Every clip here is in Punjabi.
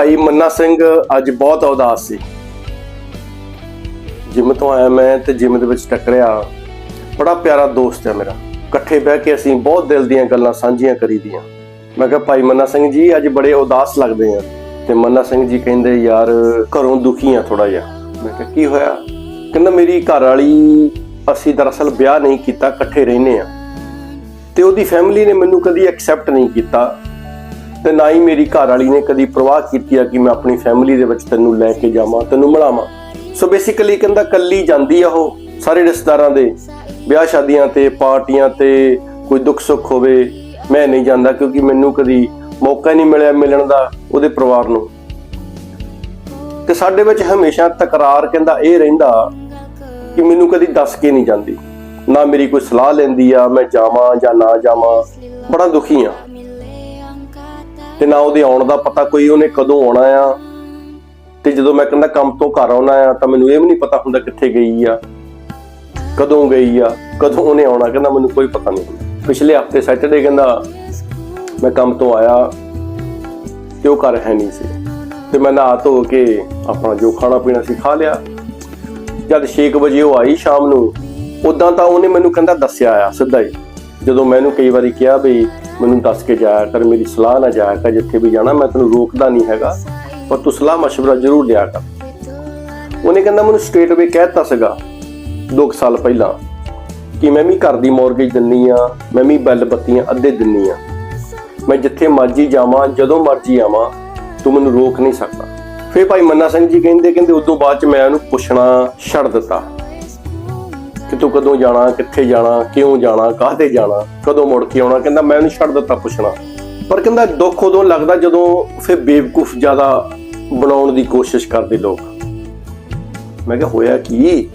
ਭਾਈ ਮੰਨਾ ਸਿੰਘ ਅੱਜ ਬਹੁਤ ਉਦਾਸ ਸੀ। ਜਿਮ ਤੋਂ ਆਇਆ ਮੈਂ ਤੇ ਜਿਮ ਦੇ ਵਿੱਚ ਟੱਕਰਿਆ। ਬੜਾ ਪਿਆਰਾ ਦੋਸਤ ਹੈ ਮੇਰਾ। ਇਕੱਠੇ ਬਹਿ ਕੇ ਅਸੀਂ ਬਹੁਤ ਦਿਲ ਦੀਆਂ ਗੱਲਾਂ ਸਾਂਝੀਆਂ ਕਰੀਦੀਆਂ। ਮੈਂ ਕਿਹਾ, ਭਾਈ ਮੰਨਾ ਸਿੰਘ ਜੀ, ਅੱਜ ਬੜੇ ਉਦਾਸ ਲੱਗਦੇ ਆ। ਤੇ ਮੰਨਾ ਸਿੰਘ ਜੀ ਕਹਿੰਦੇ, ਯਾਰ, ਘਰੋਂ ਦੁਖੀ ਆ ਥੋੜਾ ਜਿਹਾ। ਮੈਂ ਕਿਹਾ, ਕੀ ਹੋਇਆ? ਕਹਿੰਦਾ, ਮੇਰੀ ਘਰ ਵਾਲੀ ਅਸੀਂ ਦਰਅਸਲ ਵਿਆਹ ਨਹੀਂ ਕੀਤਾ, ਇਕੱਠੇ ਰਹਿੰਦੇ ਆ। ਤੇ ਉਹਦੀ ਫੈਮਿਲੀ ਨੇ ਮੈਨੂੰ ਕਦੀ ਐਕਸੈਪਟ ਨਹੀਂ ਕੀਤਾ। ਤੇ ਨਾ ਹੀ ਮੇਰੀ ਘਰ ਵਾਲੀ ਨੇ ਕਦੀ ਪ੍ਰਵਾਹ ਕੀਤੀ ਆ ਕਿ ਮੈਂ ਆਪਣੀ ਫੈਮਿਲੀ ਦੇ ਵਿੱਚ ਤੈਨੂੰ ਲੈ ਕੇ ਜਾਵਾਂ, ਤੈਨੂੰ ਮਿਲਾਵਾਂ। ਸੋ ਬੇਸਿਕਲੀ ਕਹਿੰਦਾ ਕੱਲੀ ਜਾਂਦੀ ਆ ਉਹ, ਸਾਰੇ ਰਿਸ਼ਤੇਦਾਰਾਂ ਦੇ। ਵਿਆਹ ਸ਼ਾਦੀਆਂ ਤੇ, ਪਾਰਟੀਆਂ ਤੇ, ਕੋਈ ਦੁੱਖ ਸੁੱਖ ਹੋਵੇ, ਮੈਂ ਨਹੀਂ ਜਾਂਦਾ ਕਿਉਂਕਿ ਮੈਨੂੰ ਕਦੀ ਮੌਕਾ ਨਹੀਂ ਮਿਲਿਆ ਮਿਲਣ ਦਾ ਉਹਦੇ ਪਰਿਵਾਰ ਨੂੰ। ਤੇ ਸਾਡੇ ਵਿੱਚ ਹਮੇਸ਼ਾ ਤਕਰਾਰ ਕਹਿੰਦਾ ਇਹ ਰਹਿੰਦਾ ਕਿ ਮੈਨੂੰ ਕਦੀ ਦੱਸ ਕੇ ਨਹੀਂ ਜਾਂਦੀ। ਨਾ ਮੇਰੀ ਕੋਈ ਸਲਾਹ ਲੈਂਦੀ ਆ, ਮੈਂ ਜਾਵਾਂ ਜਾਂ ਨਾ ਜਾਵਾਂ, ਬੜਾ ਦੁਖੀ ਆ। ਤੇ ਨਾ ਉਹਦੇ ਆਉਣ ਦਾ ਪਤਾ ਕੋਈ ਉਹਨੇ ਕਦੋਂ ਆਉਣਾ ਆ। ਤੇ ਜਦੋਂ ਮੈਂ ਕਹਿੰਦਾ ਕੰਮ ਤੋਂ ਘਰ ਆਉਣਾ ਆ, ਤਾਂ ਮੈਨੂੰ ਇਹ ਵੀ ਨਹੀਂ ਪਤਾ ਹੁੰਦਾ ਕਿੱਥੇ ਗਈ ਆ, ਕਦੋਂ ਗਈ ਆ, ਕਦੋਂ ਉਹਨੇ ਆਉਣਾ, ਕਹਿੰਦਾ ਮੈਨੂੰ ਕੋਈ ਪਤਾ ਨਹੀਂ। ਪਿਛਲੇ ਹਫ਼ਤੇ ਸੈਟਰਡੇ ਕਹਿੰਦਾ ਮੈਂ ਕੰਮ ਤੋਂ ਆਇਆ ਤੇ ਉਹ ਘਰ ਹੈ ਨਹੀਂ ਸੀ। ਤੇ ਮੈਂ ਨਹਾ ਧੋ ਕੇ ਆਪਣਾ ਜੋ ਖਾਣਾ ਪੀਣਾ ਸੀ ਖਾ ਲਿਆ। ਜਦ 6 ਵਜੇ ਉਹ ਆਈ ਸ਼ਾਮ ਨੂੰ, ਉਦਾਂ ਤਾਂ ਉਹਨੇ ਮੈਨੂੰ ਕਹਿੰਦਾ ਦੱਸਿਆ ਆ ਸਿੱਧਾ ਹੀ। ਜਦੋਂ ਮੈਨੂੰ ਕਈ ਵਾਰੀ ਕਿਹਾ ਵੀ ਮੈਨੂੰ ਦੱਸ ਕੇ ਜਾਇਆ ਕਰ ਮੇਰੀ ਸਲਾਹ ਨਾ ਜਾਇਆ ਕਰ ਜਿੱਥੇ ਵੀ ਜਾਣਾ ਮੈਂ ਤੈਨੂੰ ਰੋਕਦਾ ਨਹੀਂ ਹੈਗਾ ਪਰ ਤੂੰ ਸਲਾਹ مشورہ ਜ਼ਰੂਰ ਲਿਆ ਕਰ ਉਹਨੇ ਕਹਿੰਦਾ ਮੈਨੂੰ ਸਟੇਟ ਵੇ ਕਹਿਤਾ ਸੀਗਾ 2 ਸਾਲ ਪਹਿਲਾਂ ਕਿ ਮੈਂ ਵੀ ਘਰ ਦੀ ਮੌਰਗੇਜ ਦਿੰਨੀ ਆ ਮੈਂ ਵੀ ਬਿੱਲ ਬੱਤੀਆਂ ਅੱਧੇ ਦਿੰਨੀ ਆ ਮੈਂ ਜਿੱਥੇ ਮਰਜ਼ੀ ਜਾਵਾਂ ਜਦੋਂ ਮਰਜ਼ੀ ਆਵਾਂ ਤੂੰ ਮੈਨੂੰ ਰੋਕ ਨਹੀਂ ਸਕਦਾ ਫੇਰ ਭਾਈ ਮੰਨਾ ਸਿੰਘ ਜੀ ਕਹਿੰਦੇ ਕਹਿੰਦੇ ਉਦੋਂ ਬਾਅਦ ਚ ਮੈਂ ਉਹਨੂੰ ਪੁੱਛਣਾ ਛੱਡ ਦਿੱਤਾ ਕਿ ਤੂੰ ਕਦੋਂ ਜਾਣਾ, ਕਿੱਥੇ ਜਾਣਾ, ਕਿਉਂ ਜਾਣਾ ਕਾਹਤੇ ਜਾਣਾ, ਕਦੋਂ ਮੁੜ ਕੇ ਆਉਣਾ? ਕਹਿੰਦਾ, ਮੈਂ ਉਹਨੂੰ ਛੱਡ ਦਿੱਤਾ ਪੁੱਛਣਾ। ਪਰ ਕਹਿੰਦਾ, ਦੁੱਖ ਉਦੋਂ ਲੱਗਦਾ ਜਦੋਂ ਫਿਰ ਬੇਵਕੂਫ ਜ਼ਿਆਦਾ ਬਣਾਉਣ ਦੀ ਕੋਸ਼ਿਸ਼ ਕਰਦੇ ਲੋਕ। ਮੈਂ ਕਿਹਾ, ਹੋਇਆ ਕੀ?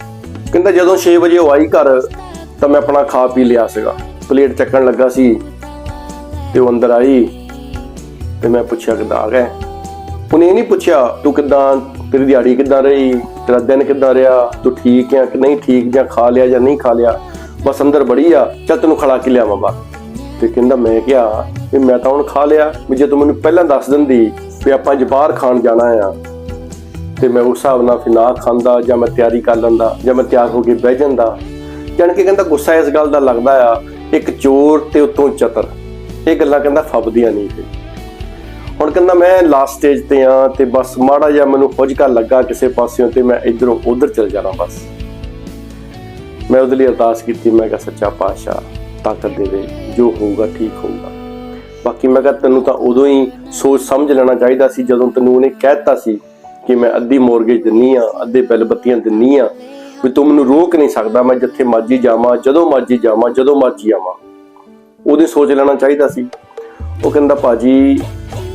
ਕਹਿੰਦਾ, ਜਦੋਂ 6 ਵਜੇ ਉਹ ਆਈ ਘਰ, ਤਾਂ ਮੈਂ ਆਪਣਾ ਖਾ ਪੀ ਲਿਆ ਸੀਗਾ। ਪਲੇਟ ਚੱਕਣ ਲੱਗਾ ਸੀ ਤੇ ਉਹ ਅੰਦਰ ਆਈ ਤੇ ਮੈਂ ਪੁੱਛਿਆ ਕਿੱਦਾਂ ਆ ਗਏ? ਉਹਨੇ ਇਹ ਨਹੀਂ ਪੁੱਛਿਆ, ਤੂੰ ਕਿੱਦਾਂ ਤੇਰੀ ਦਿਹਾੜੀ ਕਿੱਦਾਂ ਰਹੀ? ਤੇਰਾ ਦਿਨ ਕਿੱਦਾਂ ਰਿਹਾ? ਤੂੰ ਠੀਕ ਆ ਕਿ ਨਹੀਂ ਠੀਕ ਜਾਂ ਖਾ ਲਿਆ ਜਾਂ ਨਹੀਂ ਖਾ ਲਿਆ? ਬਸ ਅੰਦਰ ਬੜੀ ਆ। ਚੱਲ ਤੈਨੂੰ ਖੜਾ ਕੇ ਲਿਆਵਾਂ ਬਾਹਰ। ਤੇ ਕਹਿੰਦਾ ਮੈਂ ਕਿਹਾ ਵੀ ਮੈਂ ਤਾਂ ਹੁਣ ਖਾ ਲਿਆ। ਵੀ ਜੇ ਤੂੰ ਮੈਨੂੰ ਪਹਿਲਾਂ ਦੱਸ ਦਿੰਦੀ ਵੀ ਆਪਾਂ ਅੱਜ ਖਾਣ ਜਾਣਾ ਆ, ਤੇ ਮੈਂ ਉਸ ਹਿਸਾਬ ਨਾਲ ਫਿਰ ਨਾ ਖਾਂਦਾ ਜਾਂ ਮੈਂ ਤਿਆਰੀ ਕਰ ਲੈਂਦਾ ਜਾਂ ਮੈਂ ਤਿਆਰ ਹੋ ਕੇ ਬਹਿ ਜਾਂਦਾ। ਜਾਣ ਕੇ ਕਹਿੰਦਾ ਗੁੱਸਾ ਇਸ ਗੱਲ ਦਾ ਲੱਗਦਾ ਆ, ਇੱਕ ਚੋਰ ਤੇ ਉਤੋਂ ਚਤਰ। ਇਹ ਗੱਲਾਂ ਕਹਿੰਦਾ ਫੱਬਦੀਆਂ ਨਹੀਂ। ਫਿਰ ਹੁਣ ਕਹਿੰਦਾ ਮੈਂ ਲਾਸਟ ਸਟੇਜ ਤੇ ਆ ਤੇ ਬਸ ਮਾੜਾ ਜਿਹਾ ਮੈਨੂੰ ਹੁਜਕਾ ਲੱਗਾ ਕਿਸੇ ਪਾਸਿਓਂ ਤੇ ਮੈਂ ਇਧਰੋਂ ਉਧਰ ਚਲ ਜਾਣਾ ਬਸ। ਮੈਂ ਉਹਦੇ ਲਈ ਅਰਦਾਸ ਕੀਤੀ, ਮੈਂ ਕਿਹਾ ਸੱਚਾ ਪਾਤਸ਼ਾਹ, ਤਾਕਤ ਦੇਵੇ ਜੋ ਹੋਊਗਾ ਠੀਕ ਹੋਊਗਾ। ਬਾਕੀ ਮੈਂ ਕਿਹਾ ਤੈਨੂੰ ਤਾਂ ਉਦੋਂ ਹੀ ਸੋਚ ਸਮਝ ਲੈਣਾ ਚਾਹੀਦਾ ਸੀ, ਜਦੋਂ ਤੈਨੂੰ ਉਹਨੇ ਕਹਿਤਾ ਸੀ ਕਿ ਮੈਂ ਅੱਧੀ ਮੋਰਗੇਜ ਦਿੰਨੀ ਆ, ਅੱਧੇ ਬਿੱਲ ਬੱਤੀਆਂ ਦਿੰਨੀ ਆ, ਵੀ ਤੂੰ ਮੈਨੂੰ ਰੋਕ ਨਹੀਂ ਸਕਦਾ, ਮੈਂ ਜਿੱਥੇ ਮਰਜ਼ੀ ਜਾਵਾਂ, ਜਦੋਂ ਮਰਜ਼ੀ ਜਾਵਾਂ, ਜਦੋਂ ਮਰਜ਼ੀ ਆਵਾਂ। ਉਹਦੇ ਸੋਚ ਲੈਣਾ ਚਾਹੀਦਾ ਸੀ। ਉਹ ਕਹਿੰਦਾ, ਭਾਜੀ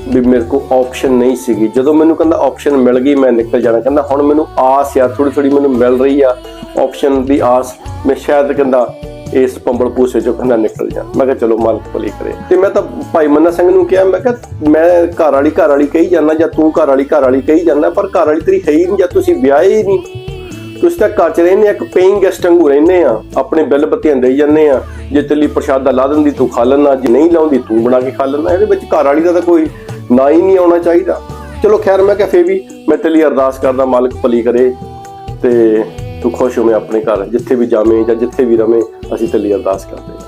ਵੀ ਮੇਰੇ ਕੋਲ ਆਪਸ਼ਨ ਨਹੀਂ ਸੀਗੀ। ਜਦੋਂ ਮੈਨੂੰ ਕਹਿੰਦਾ ਆਪਸ਼ਨ ਮਿਲ ਗਈ, ਮੈਂ ਨਿਕਲ ਜਾਣਾ। ਕਹਿੰਦਾ ਹੁਣ ਮੈਨੂੰ ਆਸ ਆ ਥੋੜੀ ਥੋੜੀ ਮੈਨੂੰ ਮਿਲ ਰਹੀ ਆ। ਆਪਸ਼ਨ ਦੀ ਆਸ, ਮੈਂ ਸ਼ਾਇਦ ਕਹਿੰਦਾ ਇਸ ਪੰਬਲ ਪੂਸੇ ਚੋਂ ਕਹਿੰਦਾ ਨਿਕਲ ਜਾ। ਮੈਂ ਕਿਹਾ ਚਲੋ ਮਾਲਕ ਭਲੀ ਕਰੇ। ਤੇ ਮੈਂ ਤਾਂ ਭਾਈ ਮੰਨਾ ਸਿੰਘ ਨੂੰ ਕਿਹਾ, ਮੈਂ ਕਿਹਾ ਮੈਂ ਘਰ ਵਾਲੀ ਘਰ ਵਾਲੀ ਕਹੀ ਜਾਂਦਾ ਜਾਂ ਤੂੰ ਘਰ ਵਾਲੀ ਘਰ ਵਾਲੀ ਕਹੀ ਜਾਂਦਾ, ਪਰ ਘਰ ਵਾਲੀ ਤੇਰੀ ਹੈ ਹੀ ਨਹੀਂ ਜਾਂ ਤੁਸੀਂ ਵਿਆਹੇ ਹੀ ਨਹੀਂ। ਤੁਸੀਂ ਤਾਂ ਘਰ ਚ ਰਹਿੰਦੇ ਆ, ਇੱਕ ਪੇਇੰਗ ਗੈਸਟ ਵਾਂਗੂ ਰਹਿੰਦੇ ਆ। ਆਪਣੇ ਬਿੱਲ ਬੱਤੀਆਂ ਦੇਈ ਜਾਂਦੇ ਆ। ਜੇ ਤੇਰੀ ਪ੍ਰਸ਼ਾਦਾ ਲਾ ਦਿੰਦੀ, ਤੂੰ ਖਾ ਲੈਣਾ ਜੇ ਨਹੀਂ ਲਾਉਂਦੀ, ਤੂੰ ਬਣਾ ਕੇ ਖਾ ਲੈਣਾ ਇਹਦੇ ਵਿੱਚ ਘਰ ਵਾਲੀ ਦਾ ਤਾਂ ਕੋਈ ਨਾ ਹੀ ਨਹੀਂ ਆਉਣਾ ਚਾਹੀਦਾ। ਚਲੋ ਖੈਰ, ਮੈਂ ਕਿਹਾ ਫੇਰ ਵੀ ਮੈਂ ਤੇਰੇ ਲਈ ਅਰਦਾਸ ਕਰਦਾ, ਮਾਲਕ ਭਲੀ ਕਰੇ ਤੇ ਤੂੰ ਖੁਸ਼ ਹੋਵੇਂ ਆਪਣੇ ਘਰ ਜਿੱਥੇ ਵੀ ਜਾਵੇਂ ਜਾਂ ਜਿੱਥੇ ਵੀ ਰਵੇਂ, ਅਸੀਂ ਤੇਰੇ ਲਈ ਅਰਦਾਸ ਕਰਦੇ